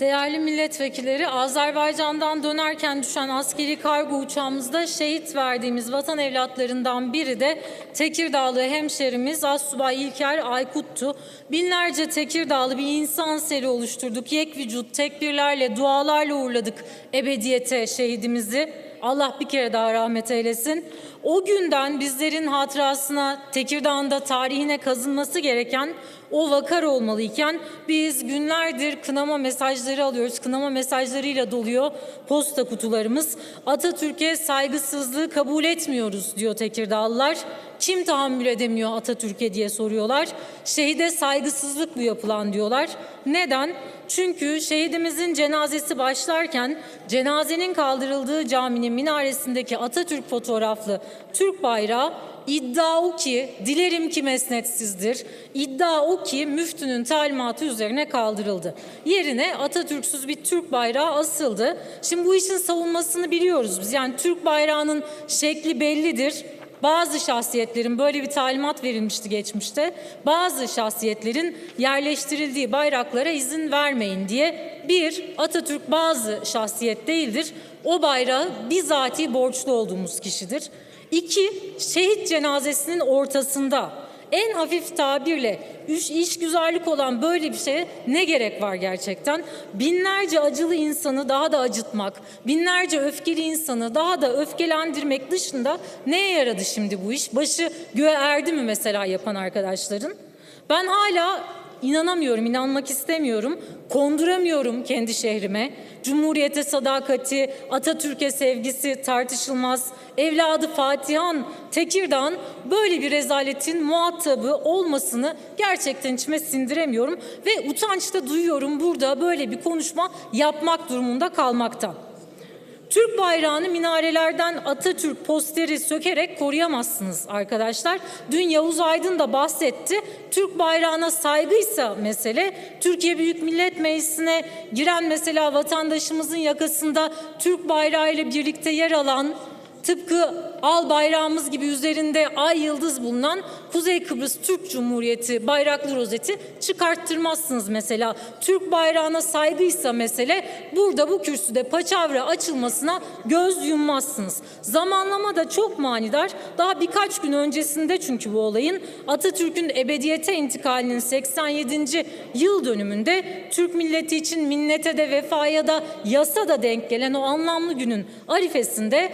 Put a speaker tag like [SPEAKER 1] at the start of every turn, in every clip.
[SPEAKER 1] Değerli milletvekilleri, Azerbaycan'dan dönerken düşen askeri kargo uçağımızda şehit verdiğimiz vatan evlatlarından biri de Tekirdağlı hemşerimiz Assubay İlker Aykut'tu. Binlerce Tekirdağlı bir insan seri oluşturduk. Yek vücut tekbirlerle, dualarla uğurladık ebediyete şehidimizi. Allah bir kere daha rahmet eylesin. O günden bizlerin hatırasına Tekirdağ'ın da tarihine kazınması gereken o vakar olmalıyken biz günlerdir kınama mesajları alıyoruz. Kınama mesajlarıyla doluyor posta kutularımız. Atatürk'e saygısızlığı kabul etmiyoruz diyor Tekirdağlılar. Kim tahammül edemiyor Atatürk'e diye soruyorlar. Şehide saygısızlık bu yapılan diyorlar. Neden? Çünkü şehidimizin cenazesi başlarken cenazenin kaldırıldığı caminin minaresindeki Atatürk fotoğraflı Türk bayrağı iddia o ki dilerim ki mesnetsizdir. İddia o ki müftünün talimatı üzerine kaldırıldı. Yerine Atatürk'süz bir Türk bayrağı asıldı. Şimdi bu işin savunmasını biliyoruz biz. Yani Türk bayrağının şekli bellidir. Bazı şahsiyetlerin böyle bir talimat verilmişti geçmişte. Bazı şahsiyetlerin yerleştirildiği bayraklara izin vermeyin diye bir Atatürk bazı şahsiyet değildir. O bayrağı bizatihi borçlu olduğumuz kişidir. İki, şehit cenazesinin ortasında en hafif tabirle üç iş güzellik olan böyle bir şeye ne gerek var gerçekten? Binlerce acılı insanı daha da acıtmak, binlerce öfkeli insanı daha da öfkelendirmek dışında neye yaradı şimdi bu iş? Başı göğe erdi mi mesela yapan arkadaşların? Ben hala inanamıyorum, inanmak istemiyorum. Konduramıyorum kendi şehrime. Cumhuriyete sadakati, Atatürk'e sevgisi tartışılmaz. Evladı Fatihan Tekirdağ'ın böyle bir rezaletin muhatabı olmasını gerçekten içime sindiremiyorum. Ve utanç da duyuyorum burada böyle bir konuşma yapmak durumunda kalmaktan. Türk bayrağını minarelerden Atatürk posteri sökerek koruyamazsınız arkadaşlar. Dün Yavuz Aydın da bahsetti. Türk bayrağına saygıysa mesele, Türkiye Büyük Millet Meclisi'ne giren mesela vatandaşımızın yakasında Türk bayrağı ile birlikte yer alan tıpkı al bayrağımız gibi üzerinde ay yıldız bulunan Kuzey Kıbrıs Türk Cumhuriyeti bayraklı rozeti çıkarttırmazsınız mesela. Türk bayrağına saygıysa mesele burada bu kürsüde paçavra açılmasına göz yummazsınız. Zamanlama da çok manidar. Daha birkaç gün öncesinde çünkü bu olayın Atatürk'ün ebediyete intikalinin 87. yıl dönümünde Türk milleti için minnete de vefaya da yasa da denk gelen o anlamlı günün arifesinde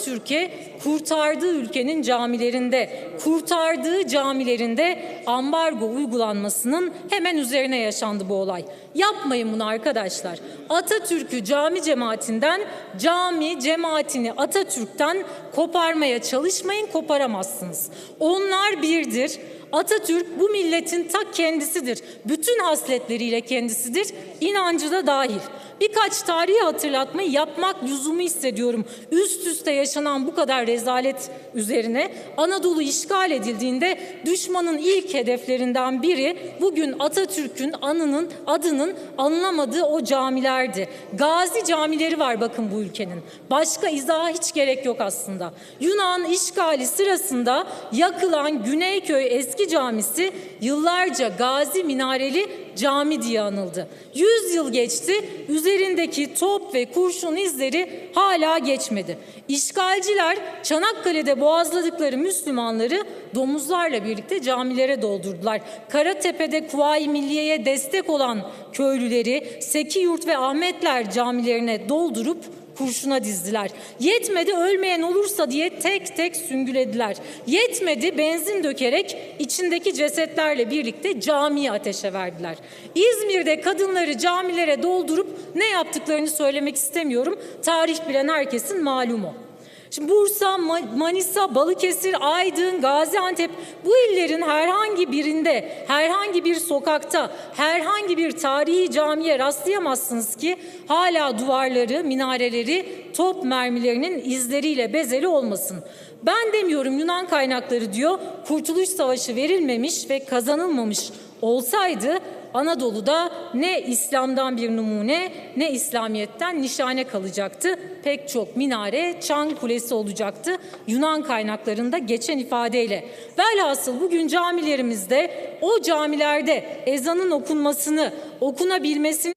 [SPEAKER 1] Atatürk'e kurtardığı ülkenin camilerinde, kurtardığı camilerinde ambargo uygulanmasının hemen üzerine yaşandı bu olay. Yapmayın bunu arkadaşlar. Atatürk'ü cami cemaatinden, cami cemaatini Atatürk'ten koparmaya çalışmayın, koparamazsınız. Onlar birdir. Atatürk bu milletin ta kendisidir. Bütün hasletleriyle kendisidir. İnancı da dahil. Birkaç tarihi hatırlatmayı yapmak lüzumu hissediyorum. Üst üste yaşanan bu kadar rezalet üzerine Anadolu işgal edildiğinde düşmanın ilk hedeflerinden biri bugün Atatürk'ün anının adının anılamadığı o camilerdi. Gazi camileri var bakın bu ülkenin. Başka izaha hiç gerek yok aslında. Yunan işgali sırasında yakılan Güneyköy eski camisi yıllarca Gazi minareli cami diye anıldı. Yüz yıl geçti, üzerindeki top ve kurşun izleri hala geçmedi. İşgalciler Çanakkale'de boğazladıkları Müslümanları domuzlarla birlikte camilere doldurdular. Karatepe'de Kuvayi Milliye'ye destek olan köylüleri Sekiyurt ve Ahmetler camilerine doldurup kurşuna dizdiler. Yetmedi ölmeyen olursa diye tek tek süngülediler. Yetmedi benzin dökerek içindeki cesetlerle birlikte camiyi ateşe verdiler. İzmir'de kadınları camilere doldurup ne yaptıklarını söylemek istemiyorum. Tarih bilen herkesin malumu. Şimdi Bursa, Manisa, Balıkesir, Aydın, Gaziantep bu illerin herhangi birinde, herhangi bir sokakta, herhangi bir tarihi camiye rastlayamazsınız ki hala duvarları, minareleri top mermilerinin izleriyle bezeli olmasın. Ben demiyorum Yunan kaynakları diyor Kurtuluş Savaşı verilmemiş ve kazanılmamış olsaydı Anadolu'da ne İslam'dan bir numune ne İslamiyet'ten nişane kalacaktı. Pek çok minare, çan kulesi olacaktı Yunan kaynaklarında geçen ifadeyle. Velhasıl bugün camilerimizde o camilerde ezanın okunmasını, okunabilmesini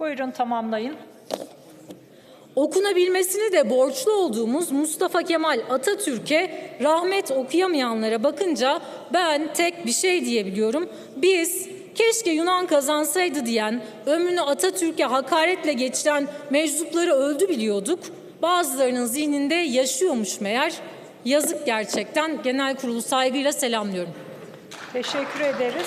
[SPEAKER 2] Buyurun tamamlayın.
[SPEAKER 1] Okunabilmesini de borçlu olduğumuz Mustafa Kemal Atatürk'e rahmet okuyamayanlara bakınca ben tek bir şey diyebiliyorum. Biz keşke Yunan kazansaydı diyen, ömrünü Atatürk'e hakaretle geçiren meczupları öldü biliyorduk. Bazılarının zihninde yaşıyormuş meğer. Yazık gerçekten. Genel kurulu saygıyla selamlıyorum.
[SPEAKER 2] Teşekkür ederiz.